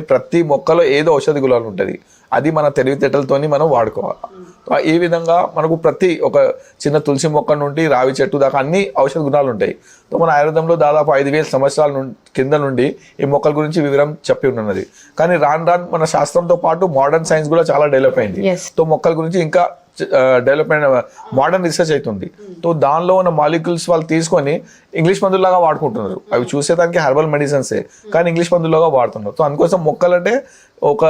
ప్రతి మొక్కలో ఏదో ఔషధ గుణాలు ఉంటుంది. అది మన తెలివితేటలతోని మనం వాడుకోవాలి. ఈ విధంగా మనకు ప్రతి ఒక చిన్న తులసి మొక్క నుండి రావి చెట్టు దాకా అన్ని ఔషధ గుణాలు ఉంటాయి. సో మన ఆయుర్వేదంలో దాదాపు ఐదు వేల సంవత్సరాల నుండి కింద నుండి ఈ మొక్కల గురించి వివరం చెప్పి ఉన్నది. కానీ రాను రాను మన శాస్త్రంతో పాటు మోడర్న్ సైన్స్ కూడా చాలా డెవలప్ అయింది. సో మొక్కల గురించి ఇంకా డెవలప్మెంట్ మోడర్న్ రీసెర్చ్ అవుతుంది సో దానిలో ఉన్న మాలిక్యూల్స్ వాళ్ళు తీసుకొని ఇంగ్లీష్ మందులాగా వాడుకుంటున్నారు. అవి చూసేదానికి హెర్బల్ మెడిసిన్సే కానీ ఇంగ్లీష్ మందులాగా వాడుతున్నారు. సో అందుకోసం మొక్కలంటే ఒక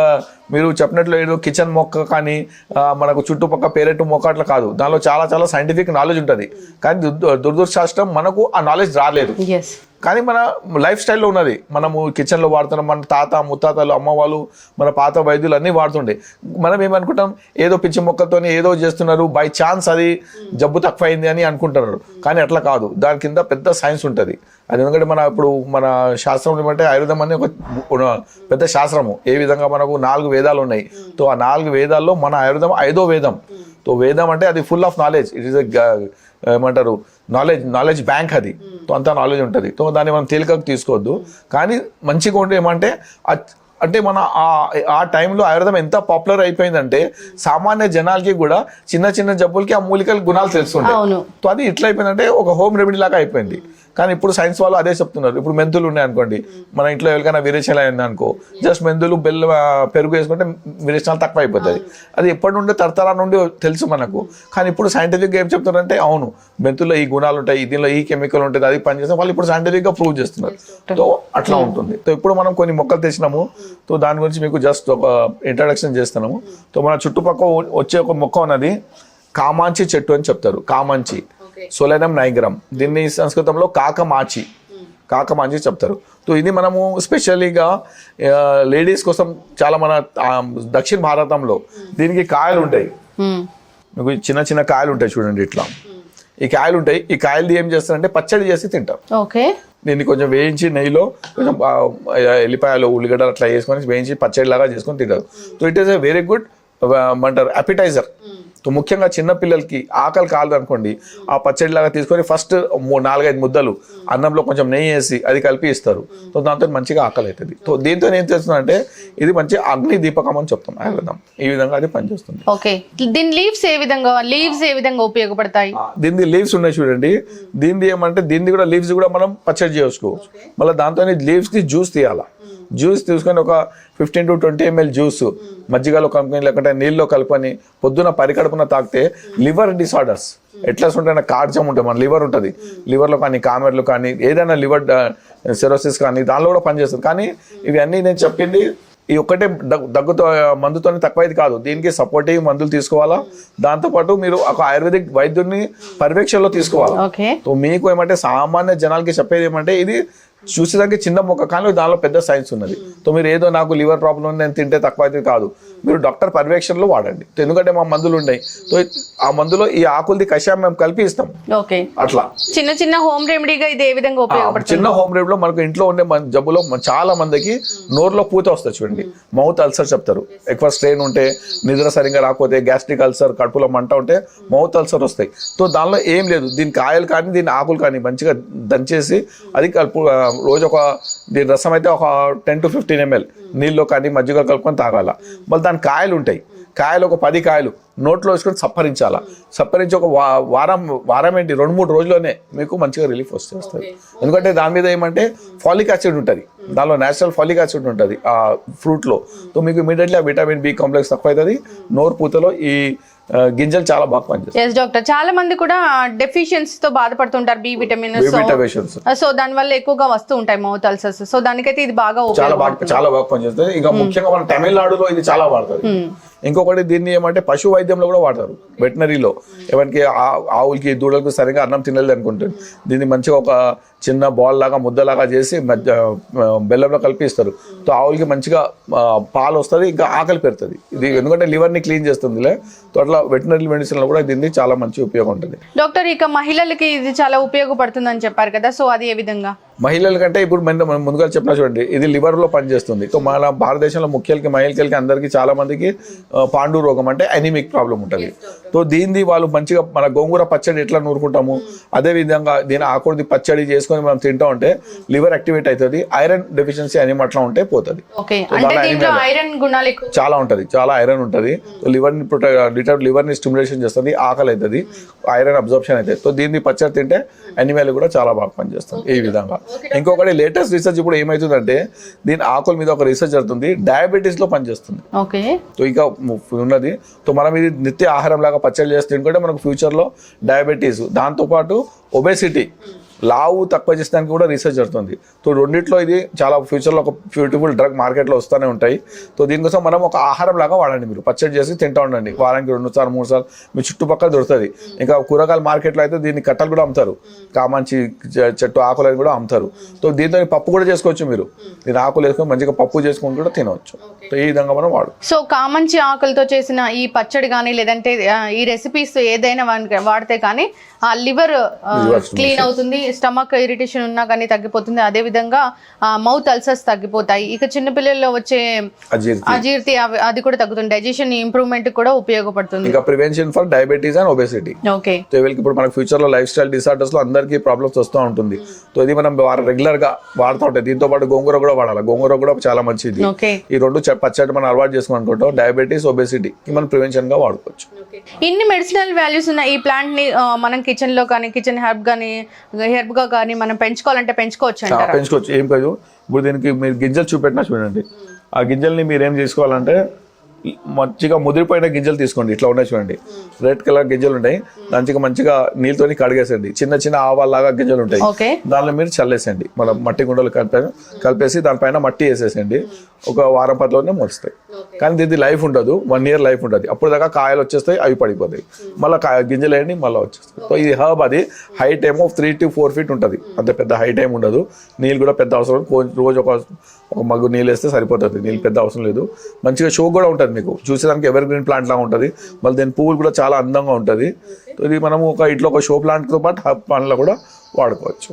మీరు చెప్పినట్లు ఏదో కిచెన్ మొక్క కానీ మనకు చుట్టుపక్క పేరెట్టు మొక్క అట్లా కాదు. దానిలో చాలా చాలా సైంటిఫిక్ నాలెడ్జ్ ఉంటుంది. కానీ దుర్- దురదృష్టం మనకు ఆ నాలెడ్జ్ రాలేదు. కానీ మన లైఫ్ స్టైల్లో ఉన్నది. మనము కిచెన్లో వాడుతున్నాం మన తాత ముత్తాతలు అమ్మ వాళ్ళు మన పాత వైద్యులు అన్నీ వాడుతుండే. మనం ఏమనుకుంటాం? ఏదో పిచ్చి మొక్కలతోని ఏదో చేస్తున్నారు. బై ఛాన్స్ అది జబ్బు తక్కువైంది అని అనుకుంటున్నారు. కానీ అట్లా కాదు. దాని కింద పెద్ద సైన్స్ ఉంటుంది. అది ఎందుకంటే మన ఇప్పుడు మన శాస్త్రం ఏమంటే ఆయుర్వేదం అనేది ఒక పెద్ద శాస్త్రము. ఏ విధంగా మనకు నాలుగు వేదాలు ఉన్నాయి. సో ఆ నాలుగు వేదాల్లో మన ఆయుర్వేదం ఐదో వేదం. సో వేదం అంటే అది full of knowledge it is ఏమంటారు నాలెడ్జ్ నాలెడ్జ్ బ్యాంక్ అది. సో అంత నాలెడ్జ్ ఉంటుంది. సో దాన్ని మనం తేలికకు తీసుకోవద్దు. కానీ మంచిగా ఉంటే ఏమంటే అంటే మన ఆ- ఆ టైంలో ఆయుర్వేదం ఎంత పాపులర్ అయిపోయిందంటే సామాన్య జనాలకి కూడా చిన్న చిన్న జబ్బులకి ఆ మూలికల గుణాలు తెలుస్తుంటాయి. అవును. సో అది ఎట్లా అయిపోయిందంటే ఒక హోమ్ రెమెడీ లాగా అయిపోయింది. కానీ ఇప్పుడు సైన్స్ వాళ్ళు అదే చెప్తున్నారు. ఇప్పుడు మెంతులు ఉన్నాయి అనుకోండి. మన ఇంట్లో ఎవరికైనా విరేచనాలు అయింది అనుకో జస్ట్ మెంతులు బెల్లం పెరుగు వేసుకుంటే విరేచనాలు తక్కువ అయిపోతుంది అది ఎప్పటి నుండి తరతరా నుండి తెలుసు మనకు. కానీ ఇప్పుడు సైంటిఫిక్గా ఏం చెప్తున్నారంటే అవును మెంతుల్లో ఈ గుణాలు ఉంటాయి దీనిలో ఈ కెమికల్ ఉంటుంది అది పనిచేస్తే వాళ్ళు ఇప్పుడు సైంటిఫిక్గా ప్రూవ్ చేస్తున్నారు. సో అట్లా ఉంటుంది. సో ఇప్పుడు మనం కొన్ని మొక్కలు తెచ్చినాము. సో దాని గురించి మీకు జస్ట్ ఒక ఇంట్రడక్షన్ చేస్తున్నాము. సో మన చుట్టుపక్కల వచ్చే ఒక మొక్క ఉన్నది కామాంచి చెట్టు అని చెప్తారు. కామాంచి. సోలెనం నైగ్రం దీన్ని సంస్కృతంలో కాకమాచి. కాకమాంచి చెప్తారు. సో ఇది మనము స్పెషల్లీగా లేడీస్ కోసం చాలా మన దక్షిణ భారతంలో దీనికి కాయలు ఉంటాయి. మ్మ్. మీకు చిన్న చిన్న కాయలు ఉంటాయి చూడండి ఇట్లా. ఈ కాయలు ఉంటాయి. ఈ కాయలు ఏం చేస్తారంటే పచ్చడి చేసి తింటారు. ఓకే దీన్ని కొంచెం వేయించి నెయ్యిలో కొంచెం ఎల్లిపాయలు ఉల్లిగడ్డలు అట్లా వేసుకొని వేయించి పచ్చడి లాగా చేసుకొని తింటారు. So it is a very good ఏమంటారు అపిటైజర్ ముఖ్యంగా చిన్న పిల్లలకి ఆకలి కాదు అనుకోండి ఆ పచ్చడి లాగా తీసుకొని ఫస్ట్ నాలుగైదు ముద్దలు అన్నంలో కొంచెం నెయ్యి వేసి అది కలిపి ఇస్తారు. సో దాంతో మంచిగా ఆకలి అవుతుంది సో దీంతో ఏం చేస్తుందంటే ఇది మంచి అగ్ని దీపకం అని చెప్తాం ఆయుర్వేదం. ఈ విధంగా అది పనిచేస్తుంది. ఓకే. దీని లీవ్స్ ఏ విధంగా లీవ్స్ ఏ విధంగా ఉపయోగపడతాయి? దీని లీవ్స్ ఉన్నాయి చూడండి. దీనిది ఏమంటే దీనిది కూడా లీవ్స్ కూడా మనం పచ్చడి చేసుకోవచ్చు. మళ్ళీ దాంతో లీవ్స్ ది జ్యూస్ తీయాలా. జ్యూస్ తీసుకొని ఒక fifteen to twenty ML juice మజ్జిగలో కలుపుకొని లేకుంటే నీళ్ళలో కలుపుకొని పొద్దున పరికడుపున తాగితే లివర్ డిసార్డర్స్ ఎట్లా ఉంటాయి కార్జం ఉంటుంది మన లివర్ ఉంటుంది. లివర్లో కానీ కామెర్లు కానీ ఏదైనా లివర్ సెరోసిస్ కానీ దానిలో కూడా పనిచేస్తుంది. కానీ ఇవన్నీ నేను చెప్పింది ఈ ఒక్కటే దగ్- దగ్గుతో మందుతోనే తక్కువైంది కాదు. దీనికి సపోర్టివ్ మందులు తీసుకోవాలా? దాంతోపాటు మీరు ఒక ఆయుర్వేదిక్ వైద్యుడిని పర్యవేక్షణలో తీసుకోవాలా? మీకు ఏమంటే సామాన్య జనాలకి చెప్పేది ఏమంటే ఇది చూసేదానికి చిన్న మొక్క కానీ దానిలో పెద్ద సైన్స్ ఉన్నది. సో మీరు ఏదో నాకు లివర్ ప్రాబ్లం ఉంది నేను తింటే తక్కువ అయితే కాదు మీరు డాక్టర్ పర్యవేక్షణలో వాడండి. ఎందుకంటే మా మందులు ఉన్నాయి సో ఆ మందులో ఈ ఆకులది కషాయం మేము కలిపి ఇస్తాం. ఓకే. అట్లా. చిన్న చిన్న హోమ్ రెమెడీగా ఇది ఏ విధంగా ఉపయోగపడుతుంది? చిన్న హోమ్లో మనకు ఇంట్లో ఉండే మన జబ్బులో చాలా మందికి నోరులో పూత వస్తుంది చూడండి. మౌత్ అల్సర్ చెప్తారు. ఎక్కువ స్ట్రెయిన్ ఉంటే నిద్ర సరిగా రాకపోతే గ్యాస్ట్రిక్ అల్సర్ కడుపులో మంట ఉంటే మౌత్ అల్సర్ వస్తాయి. సో దానిలో ఏం లేదు. దీని కాయలు కానీ దీని ఆకులు కానీ మంచిగా దంచేసి అది కలుపు రోజు ఒక దీని రసం అయితే ఒక టెన్ టు ఫిఫ్టీన్ ఎంఎల్. నీళ్ళలో కానీ మజ్జిగ కలుపుకొని తాగాల. మళ్ళీ దాని కాయలు ఉంటాయి. కాయలు ఒక పది కాయలు. నోట్లో వేసుకొని సప్పరించాలా. సప్పరించి ఒక వా- వారం వారం ఏంటి? రెండు మూడు రోజుల్లోనే మీకు మంచిగా రిలీఫ్ వస్తుంది. ఎందుకంటే దాని మీద ఏమంటే ఫాలిక్ యాసిడ్ ఉంటుంది. దానిలో నేచురల్ ఫాలిక్ యాసిడ్ ఉంటుంది ఆ ఫ్రూట్లో. సో మీకు ఇమీడియట్లీ ఆ విటమిన్ బి కాంప్లెక్స్ తక్కువ అవుతుంది నోరు పూతలో ఈ గింజలు చాలా బాగా పనిచేస్తాయి. ఎస్ డాక్టర్ చాలా మంది కూడా డెఫిషియన్సీ తో బాధపడుతుంటారు బి విటమిన్ సో దాని వల్ల ఎక్కువగా వస్తూ ఉంటాయి మౌత్ అల్సర్స్ సో దానికైతే ఇది బాగా చాలా బాగా చాలా బాగా పనిచేస్తుంది. ఇంకా ముఖ్యంగా మన తమిళనాడులో ఇది చాలా వాడుతుంది ఇంకొకటి దీన్ని ఏమంటే పశు వైద్యంలో కూడా వాడతారు. వెటనరీలో ఎవరికి ఆవులకి దూడలకు సరిగా అన్నం తినలేదు అనుకుంటుంది దీన్ని మంచిగా ఒక చిన్న బాల్ లాగా ముద్దలాగా చేసి మధ్య బెల్లంలో కలిపి ఇస్తారు. సో ఆవులకి మంచిగా పాలు వస్తుంది ఇంకా ఆకలి పెడుతుంది. ఇది ఎందుకంటే లివర్ని క్లీన్ చేస్తుందిలే. సో అట్లా వెటనరీ మెడిసిన్లో కూడా దీన్ని చాలా మంచి ఉపయోగం ఉంటుంది. డాక్టర్ ఇక మహిళలకి ఇది చాలా ఉపయోగపడుతుందని చెప్పారు కదా సో అది ఏ విధంగా? మహిళల కంటే ఇప్పుడు మన ముందుగా చెప్పిన చూడండి ఇది liver లో పనిచేస్తుంది. సో మన భారతదేశంలో ముఖ్యులకి మహిళలకి అందరికీ చాలా మందికి ఆ, పాండు రోగం అంటే అనిమిక్ ప్రాబ్లం ఉంటుంది. సో దీన్ని వాళ్ళు మంచిగా మన గోంగూర పచ్చడి ఎట్లా నూరుకుంటాము? అదే విధంగా దీని ఆకుడిది పచ్చడి చేసుకొని మనం తింటా ఉంటే లివర్ యాక్టివేట్ అవుతుంది ఐరన్ డెఫిషియన్సీ అని అట్లా ఉంటే పోతుంది. చాలా ఉంటుంది చాలా ఐరన్ ఉంటుంది. లివర్ని ప్రొటెక్ట్ లివర్ని స్టిమ్యులేషన్ చేస్తుంది ఆకలి అవుతుంది ఐరన్ అబ్జర్ప్షన్ అవుతుంది సో దీన్ని పచ్చడి తింటే అనిమల్ కూడా చాలా బాగా పనిచేస్తుంది ఈ విధంగా. ఇంకొకటి లేటెస్ట్ రీసెర్చ్ ఇప్పుడు ఏమవుతుందంటే దీని ఆకుల మీద ఒక రీసెర్చ్ జరుగుతుంది డయాబెటీస్లో పనిచేస్తుంది. ఓకే. సో ఇంకా ఉన్నది. సో మనం ఇది నిత్య ఆహారం లాగా పచ్చడి చేసి తినుకుంటే మనకు ఫ్యూచర్లో డయాబెటీస్ దాంతోపాటు ఒబేసిటీ. లావు తక్కువ చేసడానికి కూడా రీసెర్చ్ జరుగుతుంది. సో రెండిట్లో ఇది చాలా ఫ్యూచర్లో ఒక బ్యూటిఫుల్ డ్రగ్ మార్కెట్లో వస్తూనే ఉంటాయి. సో దీనికోసం మనం ఒక ఆహారం లాగా వాడండి మీరు. పచ్చడి చేసి తింటా ఉండండి. వారానికి రెండు సార్లు మూడు సార్లు మీ చుట్టుపక్కల దొరుకుతుంది. ఇంకా కూరగాయల మార్కెట్లో అయితే దీన్ని కట్టలు కూడా అమ్ముతారు. కామంచి చె- చెట్టు ఆకులు కూడా అమ్ముతారు. సో దీంతో పప్పు కూడా చేసుకోవచ్చు మీరు. దీని ఆకులు వేసుకొని మంచిగా పప్పు చేసుకొని కూడా తినవచ్చు. సో ఈ విధంగా మనం వాడు సో కామంచి ఆకులతో చేసిన ఈ పచ్చడి కానీ లేదంటే ఈ రెసిపీస్ ఏదైనా వాడితే కానీ ఆ లివర్ క్లీన్ అవుతుంది స్టమక్ ఇరిటేషన్ ఉన్నా కానీ తగ్గిపోతుంది. అదే విధంగా మౌత్ అల్సర్స్ తగ్గిపోతాయి. ఇక చిన్నపిల్లల్లో వచ్చే అజీర్తి. అది కూడా తగ్గుతుంది. డైజెషన్ ఇంప్రూవ్మెంట్ కూడా ఉపయోగపడుతుంది. ఇంకా prevention for diabetes and obesity. Okay. ఇప్పుడు మనకు ఫ్యూచర్లో లైఫ్ స్టైల్ డిసార్డర్స్లో అందరికీ ప్రాబ్లమ్స్ వస్తూ ఉంటుంది. సో ఇది మనం రెగ్యులర్గా వాడుతూ ఉంటాయి దీంతో పాటు గోంగూర కూడా వాడాలి. గోంగూర కూడా చాలా మంచిది. ఈ రెండు పచ్చడి మనం అలవాటు చేసుకుని అనుకుంటాం డయాబెటీస్ ఒబేసిటీ మనం ప్రివెన్షన్గా వాడుకోవచ్చు ఇన్ని మెడిసినల్ వాల్యూస్ ఉన్న ఈ ప్లాంట్ని మనం కిచెన్లో కానీ కిచెన్ హెర్బ్ కానీ హెర్బ్గా కానీ మనం పెంచుకోవాలంటే పెంచుకోవచ్చు అంటారా? పెంచుకోవచ్చు. ఏం కాదు. ఇప్పుడు దీనికి మీరు గింజలు చూపెట్టినా చూడండి. ఆ గింజల్ని మీరు ఏం చేసుకోవాలంటే మంచిగా ముదిరిపోయిన గింజలు తీసుకోండి. ఇట్లా ఉన్నాయి చూడండి. రెడ్ కలర్ గింజలు ఉంటాయి. మంచిగా మంచిగా నీళ్ళతోని కడిగేసండి చిన్న చిన్న ఆవాల్లాగా గింజలు ఉంటాయి. దానిలో మీరు చల్లేసండి మన మట్టి గుండలు కలిపి కలిపేసి దానిపైన మట్టి వేసేసండి ఒక వారం పదిలోనే మొలుస్తాయి. కానీ దీనికి లైఫ్ ఉండదు. వన్ ఇయర్ లైఫ్ ఉంటుంది అప్పుడు దాకా కాయలు వచ్చేస్తాయి అవి పడిపోతాయి. మళ్ళీ కాయ గింజలు వేయండి మళ్ళీ వచ్చేస్తాయి. సో ఇది హర్బ్ అది హైట్ ఏమో త్రీ టు ఫోర్ ఫీట్ ఉంటుంది. అంత పెద్ద హైట్ ఏమి ఉండదు. నీళ్ళు కూడా పెద్ద అవసరం. రోజు ఒక ఒక మగ్గు నీళ్ళు వేస్తే సరిపోతుంది. నీళ్ళు పెద్ద అవసరం లేదు. మంచిగా షో కూడా ఉంటుంది మీకు. చూసేదానికి ఎవర్ గ్రీన్ ప్లాంట్ లాగా ఉంటుంది. మళ్ళీ దీని పువ్వులు కూడా చాలా అందంగా ఉంటుంది. సో ఇది మనము ఒక ఇంట్లో ఒక షో ప్లాంట్తో పాటు హర్బ్ ప్లాంట్లో కూడా వాడుకోవచ్చు.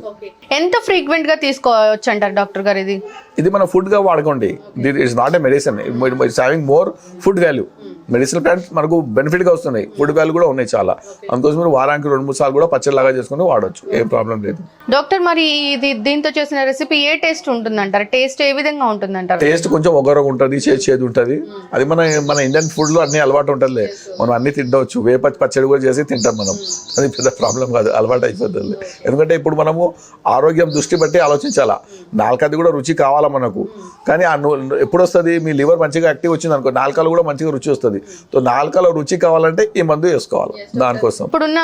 ఎంత ఫ్రీక్వెంట్గా తీసుకోవచ్చు అంటారు డాక్టర్ గారు ఇది? ఇది మన ఫుడ్గా వాడుకోండి. That is not a medicine it's having more food value medicine plants మనకు బెనిఫిట్గా వస్తున్నాయి. ఫుడ్ వాల్యూ కూడా ఉన్నాయి చాలా. అందుకోసం మీరు వారానికి రెండు మూడు సార్లు కూడా పచ్చడి లాగా చేసుకుని వాడవచ్చు ఏం ప్రాబ్లం లేదు. డాక్టర్ మరి ఇది దీంతో చేసిన రెసిపీ ఏ టేస్ట్ ఉంటుంది అంటారు టేస్ట్ ఏ విధంగా ఉంటుంది అంటారు టేస్ట్ కొంచెం ఒగరగా ఉంటుంది చేదు చేదు ఉంటుంది. అది మన మన ఇండియన్ ఫుడ్లో అన్ని అలవాటు ఉంటుందిలే. మనం అన్ని తినవచ్చు వేప పచ్చడి కూడా చేసి తింటాం. మనం. అది పెద్ద ప్రాబ్లం కాదు అలవాటు అయిపోతుంది ఎందుకంటే ఇప్పుడు మనము ఆరోగ్యం దృష్టి బట్టి ఆలోచించాలా? నాలుకది కూడా రుచి కావాలా మనకు? కానీ ఆ ఎప్పుడు వస్తుంది మీ లివర్ మంచిగా యాక్టివ్ వచ్చింది అనుకో నాలుకలో కూడా మంచిగా రుచి వస్తుంది. సో నాలుకలో రుచి కావాలంటే ఈ మందు వేసుకోవాలి దానికోసం. ఇప్పుడున్న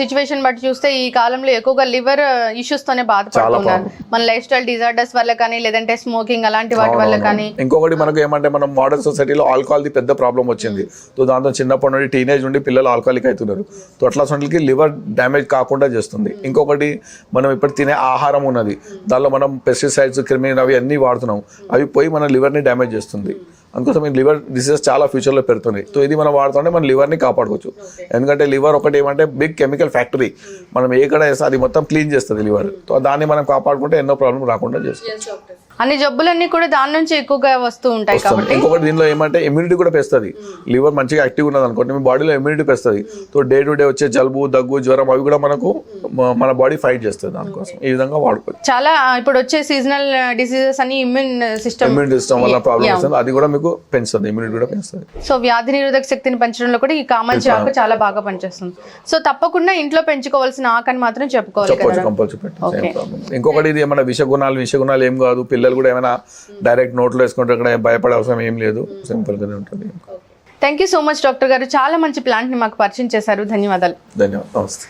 సిచ్యువేషన్ బట్టి చూస్తే ఈ కాలంలో ఎక్కువగా లివర్ ఇష్యూస్ తోనే బాధపడుతున్నారు మన లైఫ్ స్టైల్ డిజార్డర్స్ వల్ల కానీ లేదంటే స్మోకింగ్ అలాంటి వాటి వల్ల కానీ. ఇంకొకటి మనకు ఏమంటే మనం మోడర్న్ సొసైటీలో ఆల్కహాల్ ది పెద్ద ప్రాబ్లం వచ్చింది. సో దాంతో చిన్నప్పటి నుండి టీనేజ్ నుండి పిల్లలు ఆల్కహాలిక్ అవుతున్నారు. సో అట్లా సొంటలకి లివర్ డ్యామేజ్ కాకుండా చేస్తుంది. ఇంకొకటి మనం ఇప్పుడు తినే ఆహారం ఉన్నది. దానిలో మనం పెస్టిసైడ్స్ క్రిమినల్ అవి అన్నీ వాడుతున్నాం. అవి పోయి మన లివర్ని డ్యామేజ్ చేస్తుంది. అందుకోసం ఈ లివర్ డిసీజెస్ చాలా ఫ్యూచర్లో పెడుతున్నాయి సో ఇది మనం వాడుతుంటే మన లివర్ని కాపాడుకోవచ్చు. ఎందుకంటే లివర్ ఒకటి ఏమంటే బిగ్ కెమికల్ ఫ్యాక్టరీ. మనం ఏ కడ వేస్తే అది మొత్తం క్లీన్ చేస్తుంది లివర్. సో దాన్ని మనం కాపాడుకుంటే ఎన్నో ప్రాబ్లం రాకుండా చేస్తుంది. అన్ని జబ్బులన్నీ కూడా దాని నుంచి ఎక్కువగా వస్తూ ఉంటాయి కాబట్టి ఇంకొకటి దీనిలో ఏమంటే ఇమ్యూనిటీ కూడా పెస్తుంది. లివర్ మంచిగా యాక్టివ్ ఉన్నది అనుకోండి మీ బాడీలో ఇమ్యూనిటీ పెస్తుంది. సో డే టు డే వచ్చే జలుబు దగ్గు జ్వరం అవి కూడా మనకు మన బాడీ ఫైట్ చేస్తుంది దానికోసం. ఈ విధంగా వాడుకోవచ్చు. చాలా ఇప్పుడు వచ్చే సీజనల్ డిసీజెస్ అని ఇమ్యూన్ సిస్టమ్ ఇమ్యూనిటీ సిస్టమ్ వల్ల ప్రాబ్లమ్ వస్తుంది. అది కూడా మీకు పెంచుతుంది ఇమ్యూనిటీ కూడా పెంచుతుంది. సో వ్యాధి నిరోధక శక్తిని పెంచడంలో కూడా ఈ కామంచి ఆకు చాలా బాగా పనిచేస్తుంది. సో తప్పకుండా ఇంట్లో పెంచుకోవాల్సిన ఆకని మాత్రం చెప్పుకోవాలి కంపల్సరీ ఇంకొకటి ఇది ఏమైనా విషగుణాలు విషగుణాలు ఏం కాదు. పిల్లలు కూడా ఏమైనా డైరెక్ట్ నోట్లో వేసుకుంటే అక్కడ భయపడే అవసరం ఏం లేదు. సింపుల్ గానే ఉంటుంది. Thank you so much doctor గారు. చాలా మంచి ప్లాంట్ని మాకు పరిచయం చేశారు. ధన్యవాదాలు. ధన్యవాదాలు. నమస్తే.